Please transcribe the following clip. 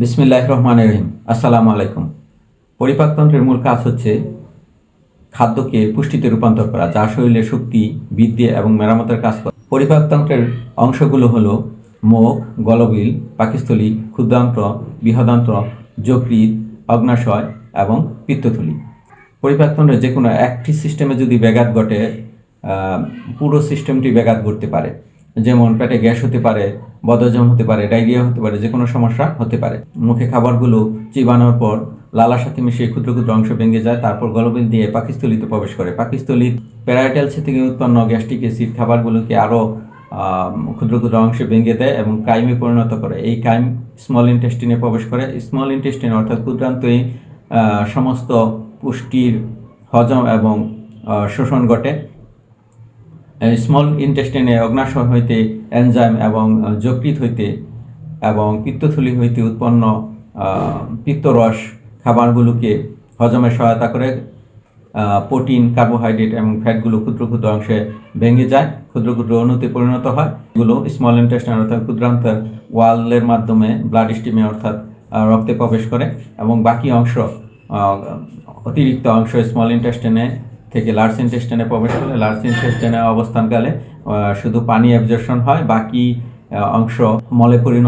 বিসমিল্লাহ রহমান রহিম। আসসালামু আলাইকুম। পরিপাকতন্ত্রের মূল কাজ হচ্ছে খাদ্যকে পুষ্টিতে রূপান্তর করা, যা শরীরে শক্তি বৃদ্ধি এবং মেরামতের কাজ করে। পরিপাকতন্ত্রের অংশগুলো হলো মুখ গলবিল, পাকিস্থলী, ক্ষুদ্রান্ত্র, বৃহদান্ত্র, যকৃৎ, অগ্নাশয় এবং পিত্তথলি। পরিপাকতন্ত্রের যে কোনো একটি সিস্টেমে যদি ব্যাঘাত ঘটে পুরো সিস্টেমটি ব্যাঘাত ঘটতে পারে। যেমন পেটে গ্যাস হতে পারে, বদহজম হতে পারে, ডায়রিয়া হতে পারে যে কোনো সমস্যা হতে পারে। মুখে খাবারগুলো চিবানোর পর লালার সাথে মিশিয়ে ক্ষুদ্র ক্ষুদ্র অংশ ভেঙে যায়, তারপর গলবিল দিয়ে পাকিস্থলিতে প্রবেশ করে। পাকিস্থলির প্যারাইটালস থেকে উৎপন্ন গ্যাস্ট্রিক অ্যাসিড খাবারগুলোকে আরও ক্ষুদ্র ক্ষুদ্র অংশে ভেঙে দেয় এবং কাইমে পরিণত করে। এই কাইম স্মল ইন্টেস্টিনে প্রবেশ করে। স্মল ইন্টেস্টিন অর্থাৎ ক্ষুদ্রান্তই সমস্ত পুষ্টির হজম এবং শোষণ ঘটে। স্মল ইন্টেস্টিনে অগ্নাশয় হইতে এনজাইম এবং যকৃত হইতে এবং পিত্তথলি হইতে উৎপন্ন পিত্তরস খাবারগুলোকে হজমে সহায়তা করে প্রোটিন, কার্বোহাইড্রেট এবং ফ্যাটগুলো ক্ষুদ্র ক্ষুদ্র অংশে ভেঙে যায়, ক্ষুদ্র ক্ষুদ্র অণুতে পরিণত হয়। এগুলো স্মল ইন্টেস্টাইন অর্থাৎ ক্ষুদ্রান্তের ওয়ালের মাধ্যমে ব্লাড স্টিমে অর্থাৎ রক্তে প্রবেশ করে এবং বাকি অংশ অতিরিক্ত অংশ স্মল ইন্টেস্টাইনে থেকে লার্জ ইন্টেস্টাইনে প্রবেশ করলে লার্জ ইন্টেস্টাইনে অবস্থানকালে শুধু পানি অ্যাবজর্পশন হয়, বাকি অংশ মলে পরিণত